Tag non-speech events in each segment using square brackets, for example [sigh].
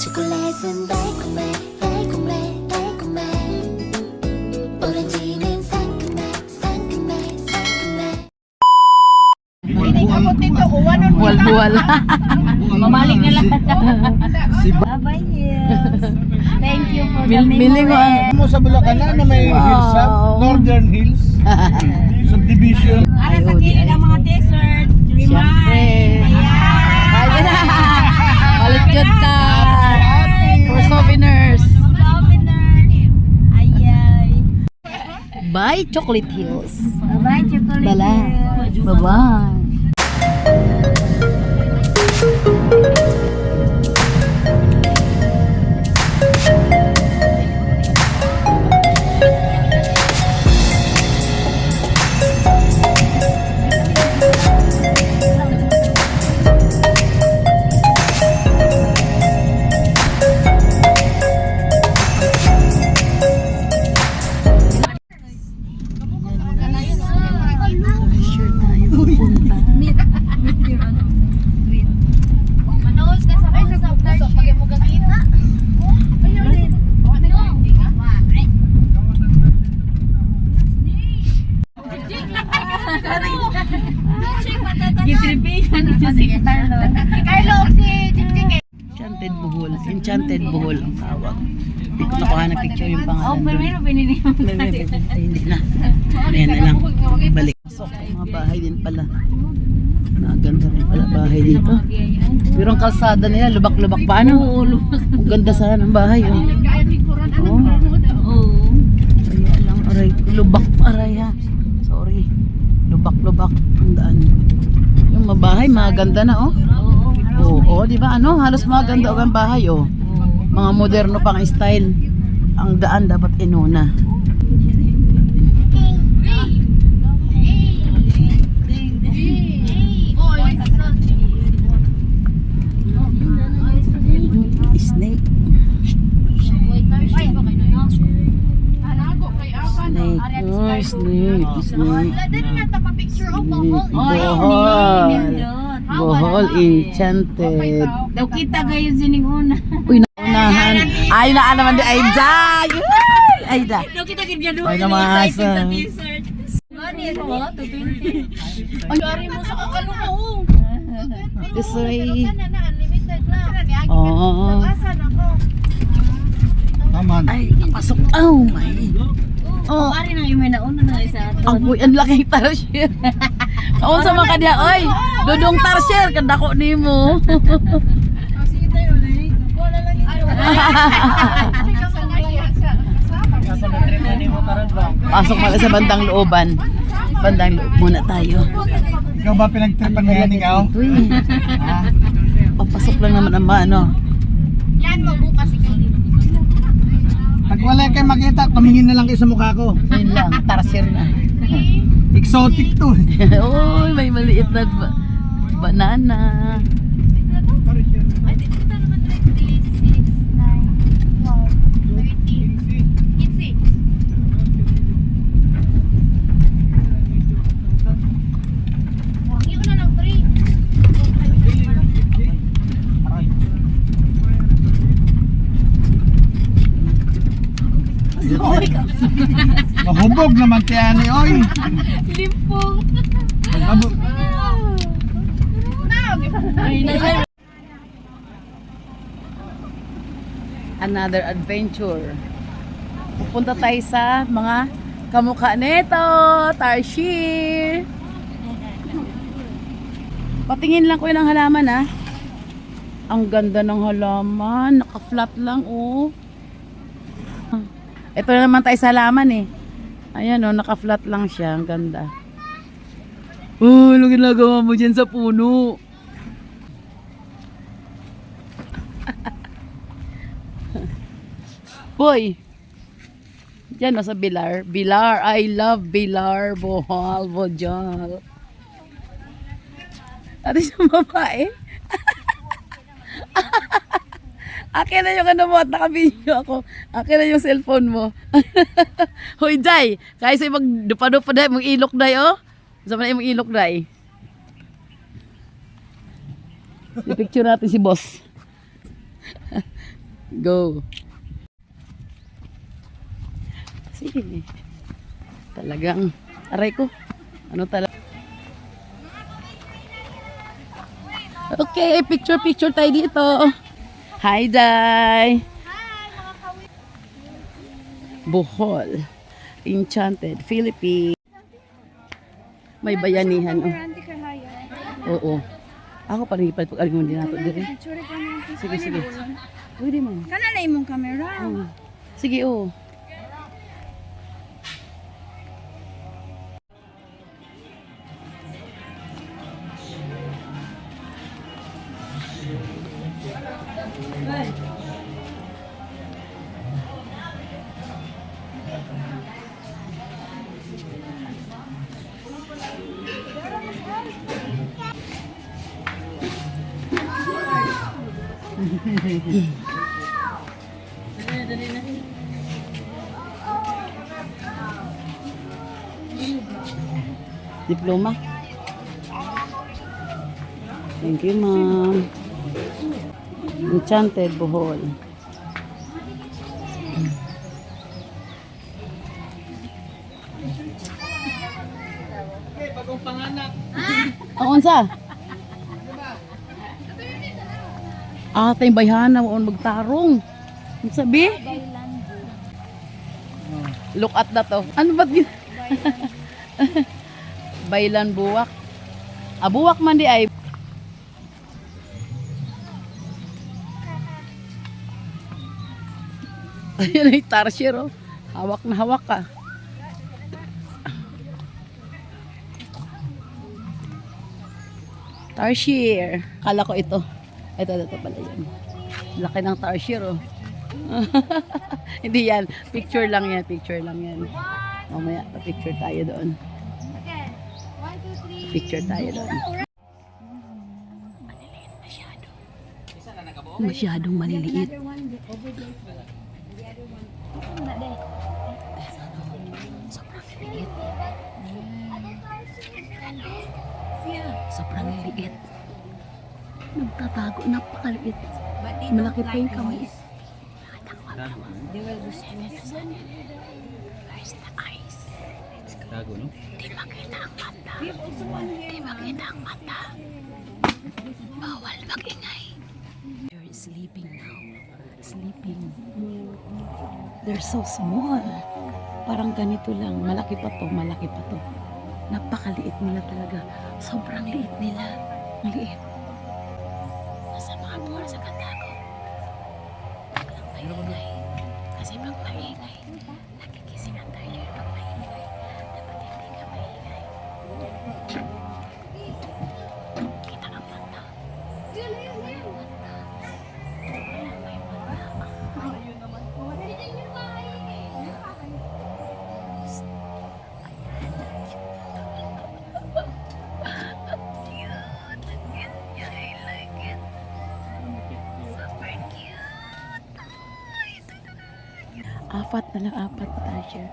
초콜릿은 달콤해 달콤해 달콤해 오렌지는 상큼해 상큼해 상큼해 Buwal-buwal. Mamalik na lang. Si Ba- Bye-bye, Hills. Thank you for the Mil- Miling mo memory. mo sa Bulacan na, na may Wow. hills up, Northern Hills [laughs] subdivision. Para sa kilid ang mga dessert. Siyempre. Ay, na. Balik yun ka. Souvenirs. Ayay. Bye, Chocolate Hills. Bye-bye, chocolate. Bala. Hills. Bye-bye. Ito si Carlo. Carlo si Jinjing Enchanted Bohol. Enchanted Bohol ang tawag. Hindi ko nakuha na picture yung Oh, pangalan. pero doon. meron binili mo. Hindi na. Ayan na lang. Balik. Pasok. Mga bahay din pala. Naganda rin pala bahay dito. Pero ang kalsada nila, lubak-lubak pa ano? Oo, lubak. Ang ganda sana ng bahay. Oh. Oh. Oo. Kaya lang, aray. Lubak, aray ha. Sorry. Lubak-lubak ang daan. Mga bahay, maganda na oh. Oo, oh, di ba? Ano? Halos maganda ang bahay oh. Mga moderno pang style. Ang daan dapat inuna. Snake. Snake. Oh, snake. Snake. Bohol. Bohol enchanted. Daw kita gayon sining una. Uy, naunahan. [laughs] Ay, na naman di Aida. Aida. Daw kita gid yan Ay, dessert. Gani mo, 220. Ay, Sorry mo sa kakalungaw. this way. na na unlimited na. Oh. Taman. Ay, pasok. Oh my. Oh, Ari nang imay na una na isa ang buy, ang laking tarsier. Kaon sa mga kanya, oy, dudong tarsier, kadako nimo. [laughs] [laughs] Pasok mala sa bandang looban. Bandang loob muna tayo. Ikaw ba pinagtripan nga ni Kao? Papasok lang naman ang ano. Yan mo bukas. Pag wala kayo makita, tumingin na lang kayo sa mukha ko. Yun lang, tarsier na. Exotic to. eh. [laughs] Uy, may maliit na ba- banana. Ay, dito na naman 26, 9, 12, 13, 15. Wangi ko na ng 3. Mahubog naman kaya ni Oy. Limpong. Abo- Another adventure. Pupunta tayo sa mga kamukha nito, Tarshir. Patingin lang ko yun ng halaman ha. Ang ganda ng halaman. Naka-flat lang oh. Ito na naman tayo sa halaman eh. Ayan oh, naka-flat lang siya. Ang ganda. Oh, ano ginagawa mo dyan sa puno? [laughs] Boy. Diyan no, sa Bilar. Bilar. I love Bilar. Bohal. Bojal. Ate sa babae. [laughs] Akin na yung ano mo at naka-video ako. Akin na yung cellphone mo. [laughs] Hoy, Jai. Kaya sa mag dupa-dupa dahil, mong ilok dahil, oh. Sa mga mong ilok dahil. I-picture natin si boss. [laughs] Go. Sige. Talagang, aray ko. Ano talaga? Okay, picture picture tayo dito. Hi, Day. Bohol. Enchanted, Philippines. May bayanihan. Oh. Oo. Ako pa rin ipag-aling mo din nato na. Sige, sige. Pwede man. Kana na imong camera. Sige, oo. Diploma. Thank you, ma'am. Enchanted Bohol. Bagong panganak. Ang unsa? Ah, tayong bayhana on magtarong. Ano sabi? Look at that oh. Ano ba yun? [laughs] Baylan buwak. Ah, buwak man di ay. [laughs] Ayun ay tarsier oh. Hawak na hawak ka. Tarsier. Kala ko ito. Ito, ito pala yun. Laki ng tarsier, oh. [laughs] Hindi yan. Picture lang yan. Picture lang yan. Mamaya, picture tayo doon. Picture tayo doon. Masyadong maliliit. Sobrang. Siya. Sobrang liliit. Nagtatago. Napakaliit. Malaki pa yung kamay. They will distress. Where's the eyes? Tago, no? Di makita ang mata. Di makita ang mata. Bawal magingay. They're sleeping now. Sleeping. They're so small. Parang ganito lang. Malaki pa to, malaki pa to. Napakaliit nila talaga. Sobrang liit nila. Liit. Nasa mga buwan Apat na lang, apat na Tasher.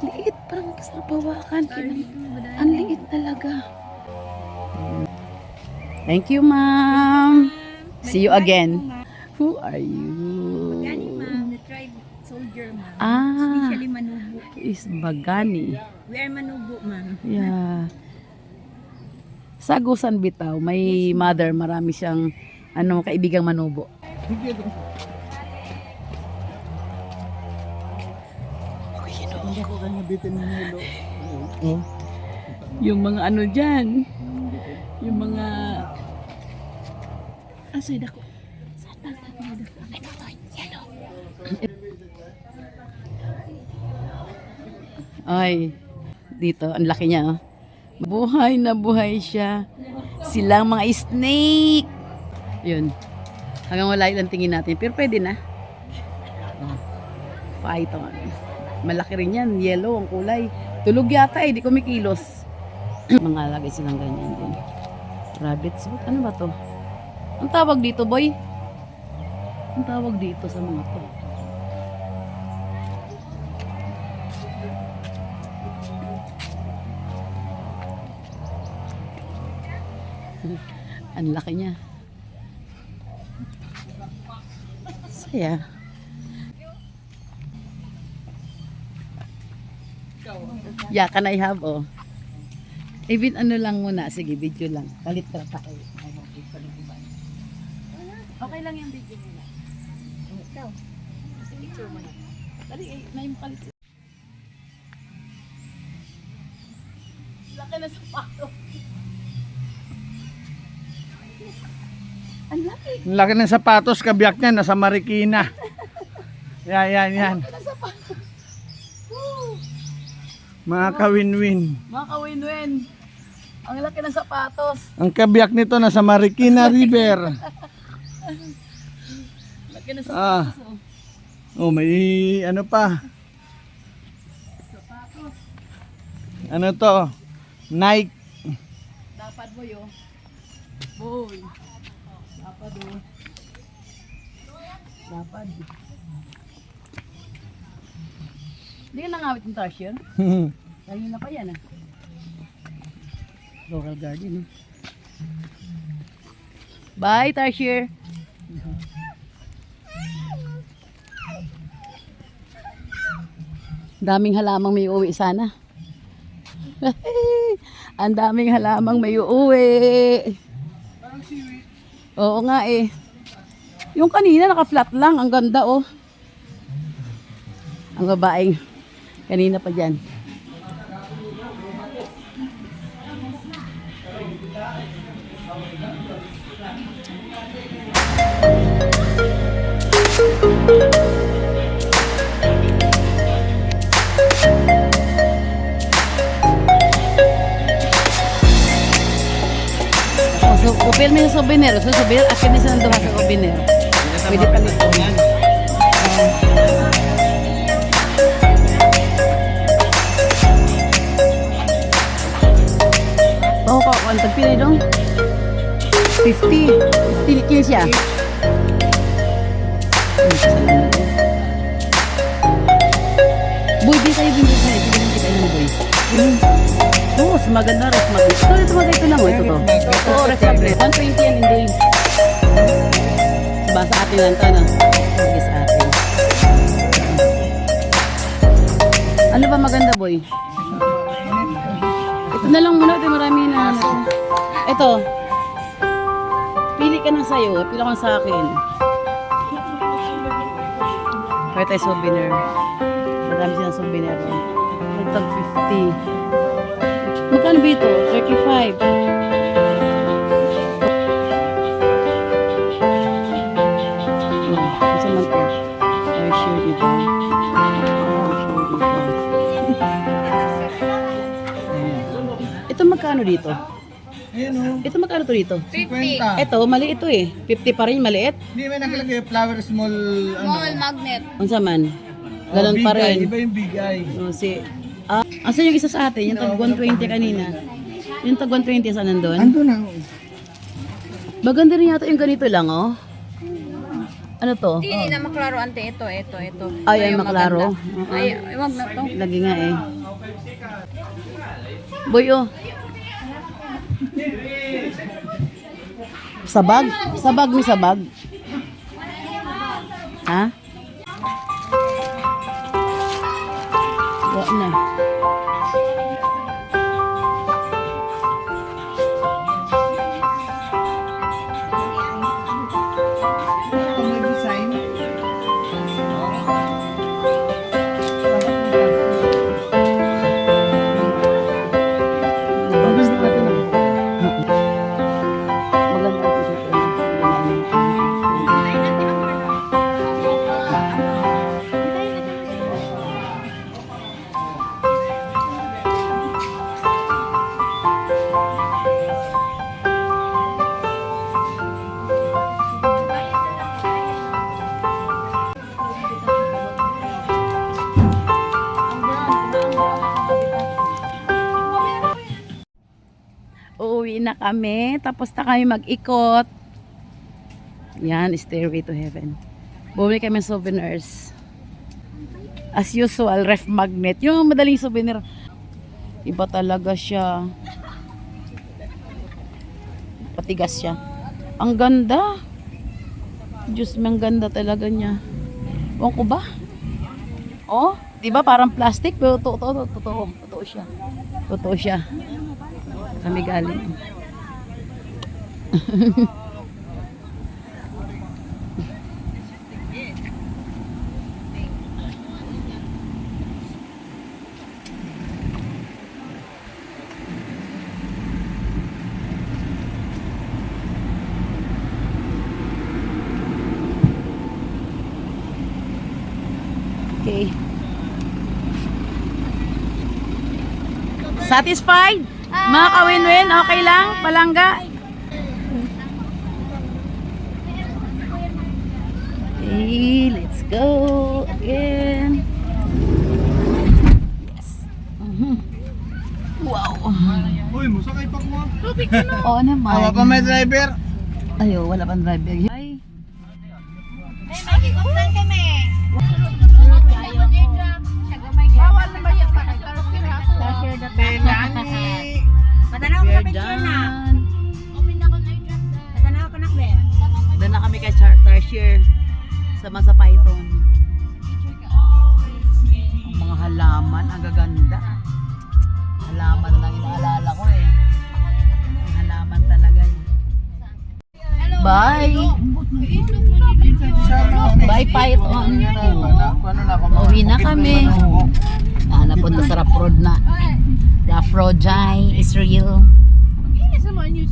Liit, parang sa pawakan. Ang liit talaga. Thank you, ma'am. See you again. Who are you? Gani ma'am, the tribe soldier ma'am. Ah, Especially Manubo. is Bagani. We are Manubo ma'am. Yeah. Sa Agusan Bitaw, may mother, marami siyang ano, kaibigang manubo. Bitin ng ulo. Oh. Yung mga ano dyan, yung mga... Asay dako. Ay, dito, ang laki niya. Oh. Buhay na buhay siya. Silang mga snake. Yun. Hanggang wala lang tingin natin. Pero pwede na. Oh. Python. Malaki rin yan. Yellow ang kulay. Tulog yata eh. Di kumikilos. [clears throat] mga lagay silang ganyan din. Rabbits. What? Ano ba to? Ang tawag dito, boy? Ang tawag dito sa mga to. [laughs] Ang laki niya. Yeah. Yeah, can I have, oh. Even ano lang muna, sige, video lang. Kalit ka tayo. Okay lang yung video muna. Ikaw. Kasi picture mo na. Dali, eh, na yung kalit. Laki na sapato. Ang laki. Ang laki ng sapatos, kabiyak niya, nasa Marikina. Yan, yan, yan. Mga kawin-win. Mga kawin-win. Ang laki ng sapatos. Ang kabiyak nito, nasa Marikina [laughs] River. Laki ng Ah. sapatos. oh. Oh, may ano pa. Ano to? Nike. Dapat mo yun. Boy. Dapat mo. Dapat. Hindi ka nangawit ng tarsier? [laughs] Kanina pa yan ah. Floral garden eh. Bye, Tarsier. Daming halamang may uuwi sana. [laughs] Ang daming halamang may uuwi. Oo nga eh. Yung kanina naka-flat lang. Ang ganda oh. Ang babaeng kanina pa dyan. So, upil mi sa souvenir. So, souvenir, akin ni sa duha sa souvenir. Pwede pa nito. Oo, ko, ang tagpili dong. 50. 50 kilo siya. Boy, di tayo binili sa Sige lang kita yung boy. Hmm. Oo, mas maganda rin. Mag ito, ito, mag ito lang. oh, Ito to. Oo, red magnet. 120 yan, hindi. Ba sa atin lang to, no? Sige sa atin. Ano ba maganda, boy? Na lang muna. Ito marami na. Ito. Pili ka na sa'yo. Pili ka sa akin. Kaya tayo souvenir. Marami silang souvenir. Nagtag 50. Magkano ba ito? 35. Magkano dito? Ayan o. Ito magkano to dito? 50. Ito, mali ito eh. 50 pa rin, maliit. Hindi may nakalagay flower small ano. Small magnet. Ang saman. Ganon Oh, big pa eye. rin. Iba yung big eye. No, si Ah, asan yung isa sa atin? Yung tag 120 kanina. Yung tag 120 saan nandun? Ando na. oh. Maganda rin yata yung ganito lang, oh. Ano to? Hindi na maklaro ante ito, ito, ito. Ay, ay, Ito yung maklaro. maganda. Ay, ay, wag na to. Lagi nga eh. Boy, oh. Sabag? Sabag ni sabag? Ha? Wala na. Kami. Tapos na kami mag-ikot. Yan, Stairway to Heaven. Bumili kami souvenirs. As usual, ref magnet. Yung madaling souvenir. Iba talaga siya. Patigas siya. Ang ganda. Diyos, ang ganda talaga niya. Ewan ko ba? Oh, di ba parang plastic? Pero totoo, totoo, totoo, totoo siya. Totoo siya. Kami galing. Okay. Satisfied? Mga kawin-win, okay lang? Palangga? Okay, let's go again. Yes. Mhm. Wow. Uy, musakay pa ko. Oo naman. Awa pa may driver. Ayo, wala pang driver. Ay, May makikuptan kami. Bawal na ba yung na Nani. Matanaw ko sa picture na. Open na ko na i-drop na. Matanaw ko na kami. Doon na kami kay Char Tarsier sa Python. Ang mga halaman, ang gaganda. Halaman na lang inaalala ko eh. Ang halaman talaga eh. Bye! Bye Python! Ano? Uwi na kami. Ah, napunta sa Rough Road na. Rough Road Jai, Israel. Inis naman yung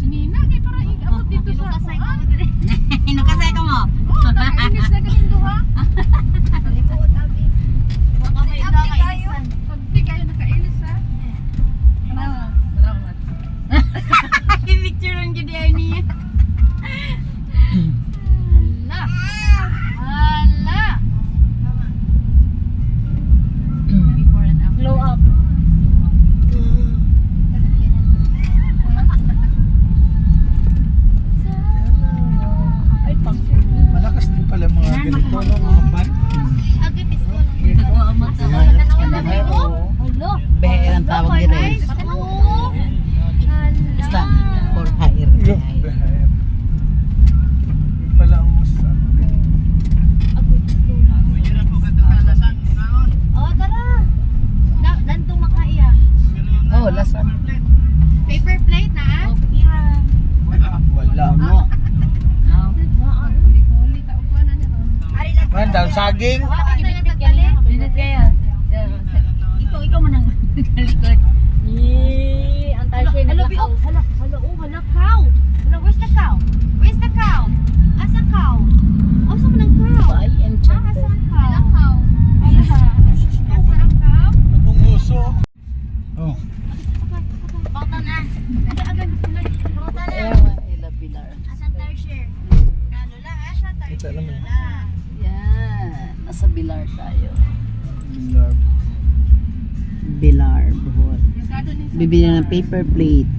ng paper plate.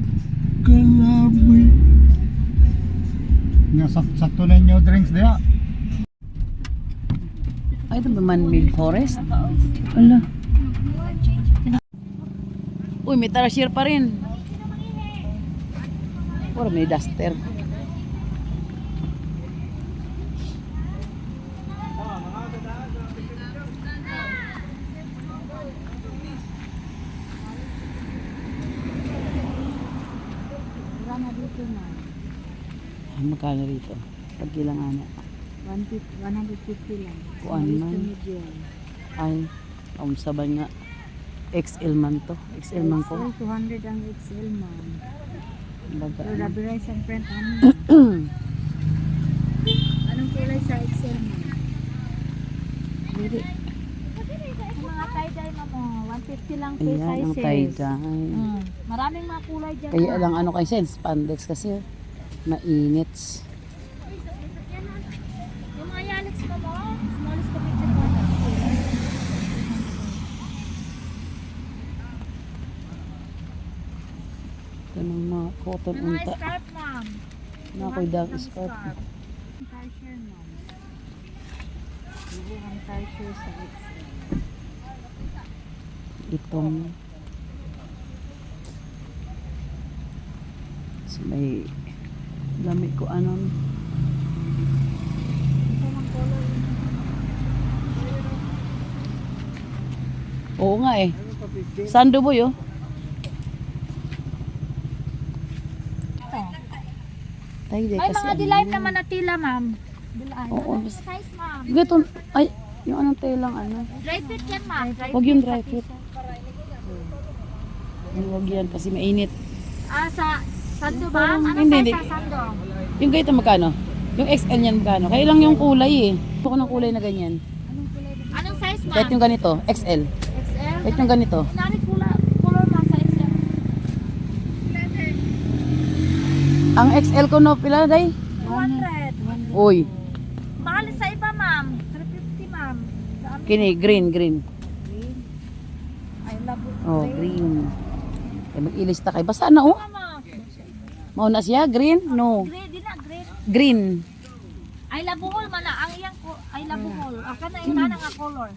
Kalaboy. Nga sak- sakto na inyo drinks diya. Ay, ito ba man-made forest? Ala. Uy, may tarsier pa rin. Or may duster. Magkano rito? Pag ilang ana? 150 lang. Kuan man. Ay, um, saban nga. XL man to. XL man ko. 200 ang XL ma'am. Baga. Pero rabi rice ang print amin. [clears throat] Anong kulay sa XL ma'am? Dili. Mga tie-dye na mo, 150 lang per Ayan, ang sizes. tie-dye. Mm. Maraming mga kulay dyan. Kaya lang ano kasi, spandex kasi. Mainit. Yung mga yalix na mo, smallest to medium one. Ganun mga cotton unta. scarf ma'am. Na ako'y dark Yung scarf. Tarsier ma'am. Ang tarsier sa. Itong so may Dami ko anon. Oo nga eh. Sando oh. mo ano yun? Ay, ay mga dilayp naman na tila, ma'am. Dilaan. Oo. Ano size, ma'am? Gatun. Ay, yung anong telang ano? Dry fit yan, ma'am. Huwag yung dry fit. Huwag yan kasi mainit. Ah, sa sando ba? Anong hindi, size hindi. sa sando? Yung ganito magkano? Yung XL niyan magkano? Kaya lang yung kulay eh. Gusto ko ng kulay na ganyan. Anong size, ma'am? Kahit yung ganito, XL. XL? Kahit yung ganito. Nari color, color ma'am sa XL. Ang XL ko no, pila day? 200. Uy, Mahal sa iba, ma'am. 350, ma'am. Kini, green, green. I love it. Oh, green. Ay, mag-ilista kay. Basta na oh. Mama, Mauna siya, green? No. gray din na, gray. Green. Ay labuhol man na ang iyang ko ay labuhol. Aka na ina nga color.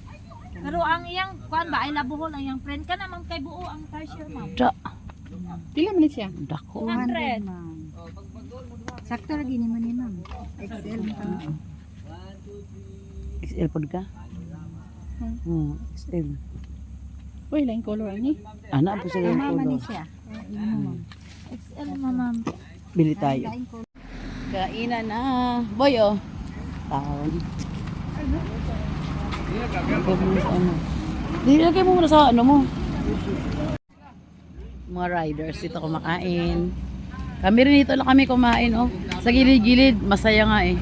Pero ang iyang kuan ba ay labuhol ang iyang friend ka naman kay buo ang cashier ma'am. Da. Pila man siya? Dako. 200. Sakto lagi ni man ni ma'am. XL mo. XL pod ka? Oh, XL. Uy, lain color ani. Ana po sila yung Mama ni color. siya. XL ma'am. Bili tayo. Kainan na. Boy, oh. Taon. Ano. Di, lagay mo muna sa ano mo. Mga riders dito kumakain. Kami rin dito lang kami kumain, oh. Sa gilid-gilid, masaya nga eh.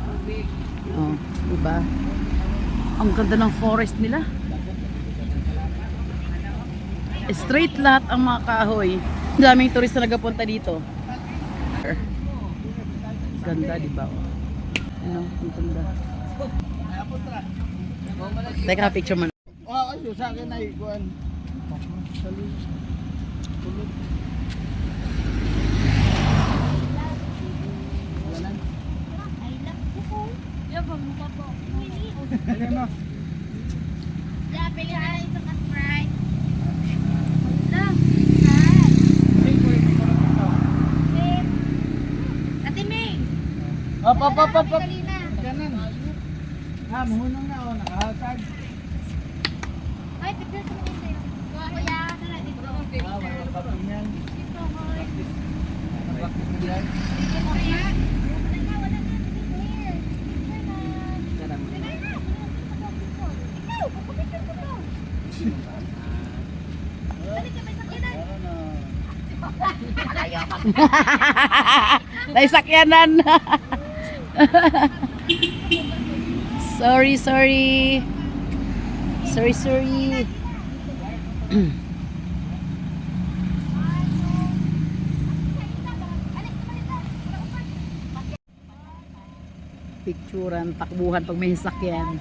Oh, diba? Ang ganda ng forest nila. Straight lahat ang mga kahoy. Ang daming turista na nagapunta dito. Ganda, di ba? Ano? Ang ganda. Teka, picture mo. na. Oh, ayo sa akin ay kuan. Yo, pamuka po. Ano mo? Ya, pili ay sa Sprite. Da. Ate May. Up, up, up, up, up. Kanan. Ah, mahunong na oh, nakahasag. Ay, picture sa mga sa'yo. Kuya, dala dito. Ah, wala pa po yan. Dito, hoy. Nakapit mo yan. Kuya. Na, na. Na. Na. Ko may sakinan. [laughs] [laughs] Sorry, sorry. Sorry, sorry. [clears throat] Picturean, takbuhan pag may sasakyan.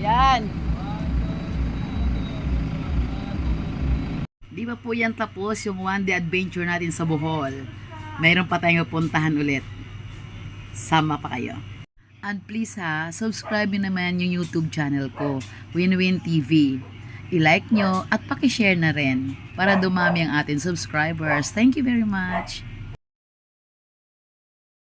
Yan. Di ba po yan tapos yung one day adventure natin sa Bohol? Mayroon pa tayong puntahan ulit. Sama pa kayo. And please ha, subscribe naman yung YouTube channel ko, Winwin TV. I-like nyo at pakishare na rin para dumami ang ating subscribers. Thank you very much.